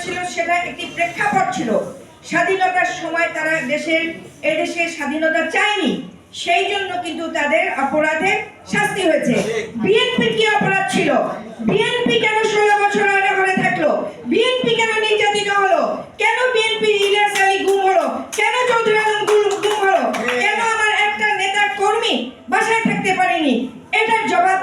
করেছিল সেটা একটি প্রেক্ষাপট ছিল। স্বাধীনতার সময় তারা দেশের এদেশের স্বাধীনতা চায়নি। সেই জন্য কিন্তু তাদের অপরাধের শাস্তি হয়েছে। বিএনপির কি অপরাধ ছিল? বিএনপি কেন ষোলো বছর আগে ঘরে থাকল? বিএনপি কেন নির্যাতিত হলো? কেন বিএনপি ইলিয়াস আলী গুম হলো? কেন চৌধুরী আলম গুম হলো? কেন আমার একটা নেতা কর্মী বাসায় থাকতে পারেনি? এটার জবাব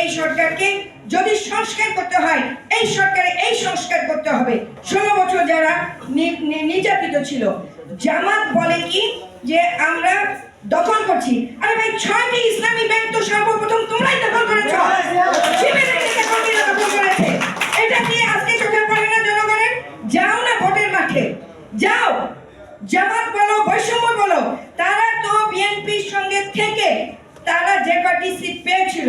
এই সরকারকে যদি সংস্কার করতে হয়, এই সরকারে এই সংস্কার করতে হবে। ষোলো বছর যারা নির্যাতিত ছিল, জামাত বলে কি? যে আমরা দখল করছি। আরে ভাই, ছয়টি ইসলামী ব্যাংক তো সর্বপ্রথম তোমরাই দখল করেছ। এটা কি আজকে চোখে পড়ে না জনগণের? যাও না ভোটের মাঠে। যাও। জামাত বলো, বৈষম্য বলো, তারা তো বিএনপির সঙ্গে থেকে তারা যে কটি সিট পেয়েছিল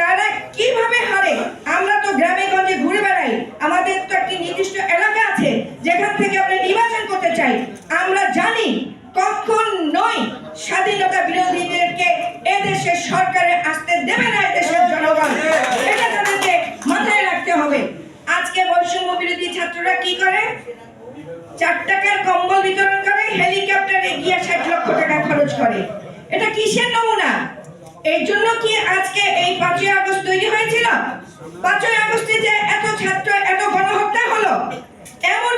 তারা কীভাবে হারে আমরা তো গ্রামে গঞ্জে ঘুরে বেড়াই আমাদের তো একটি নির্দিষ্ট এলাকা আছে যেখান থেকে আমরা নির্বাচন করতে চাই আমরা জানি কখন নয় স্বাধীনতা বিরোধীদেরকে এদেশের সরকারে আসতে দেবে না এদেশের জনগণ এটা তাদেরকে মাথায় রাখতে হবে আজকে বৈষম্য বিরোধী ছাত্ররা কি করে চার টাকার কম্বল বিতরণ করে, হেলিকপ্টারে গিয়ে ষাট লক্ষ টাকা খরচ করে। এটা কিসের নমুনা? এই জন্য কি আজকে এই পাঁচই আগস্ট তৈরি হয়েছিল? পাঁচই আগস্টে যে এত ছাত্র, এত গণহত্যা হলো, এমন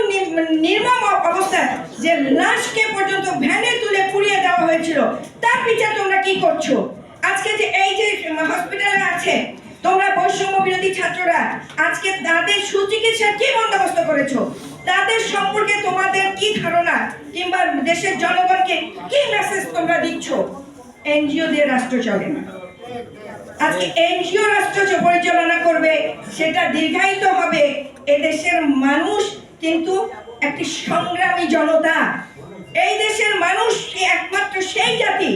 নির্মম অবস্থা যে লাশকে পর্যন্ত ভ্যানে তুলে পুড়িয়ে দেওয়া হয়েছিল। তার বিচার তোমরা কি করছ? আজকে যে এই যে হসপিটালে আছে, তোমরা বৈষম্য বিরোধী ছাত্ররা, আজকে তাদের সুচিকিৎসার কি বন্দোবস্ত করেছ? তাদের সম্পর্কে তোমাদের কি ধারণা? কিংবা দেশের জনগণকে কি মেসেজ তোমরা দিচ্ছ? এনজিও দিয়ে রাষ্ট্র চলে না। আজকে এনজিও রাষ্ট্র পরিচালনা করবে, সেটা দীর্ঘায়িত হবে এদেশের মানুষ, কিন্তু একটি সংগ্রামী জনতা। এই দেশের মানুষ একমাত্র সেই জাতি?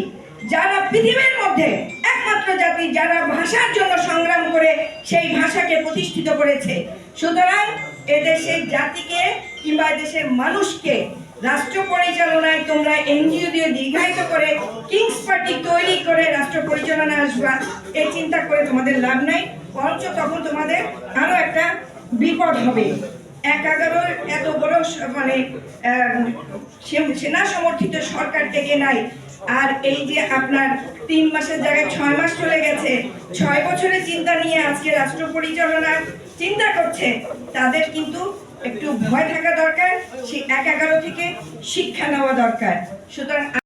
যারা পৃথিবীর মধ্যে একমাত্র জাতি, যারা ভাষার জন্য সংগ্রাম করে সেই ভাষাকে প্রতিষ্ঠিত করেছে। সুতরাং এদেশের জাতিকে কিংবা এদেশের মানুষকে রাষ্ট্র পরিচালনায় তোমরা এনজিও দিয়ে দীর্ঘায়িত করে কিংস পার্টি তৈরি করে রাষ্ট্র পরিচালনা আসবা এই চিন্তা করে তোমাদের লাভ নাই, বরঞ্চ তখন তোমাদের আরও একটা বিপদ হবে। এক এগারোর এত বড় মানে সেনা সমর্থিত সরকার থেকে নাই। আর এই যে আপনার তিন মাসের জায়গায় ছয় মাস চলে গেছে, ছয় বছরের চিন্তা নিয়ে আজকে রাষ্ট্র পরিচালনা চিন্তা করছে তাদের কিন্তু একটু ভয় থাকা দরকার এক এগারো থেকে শিক্ষা নেওয়া দরকার। সুতরাং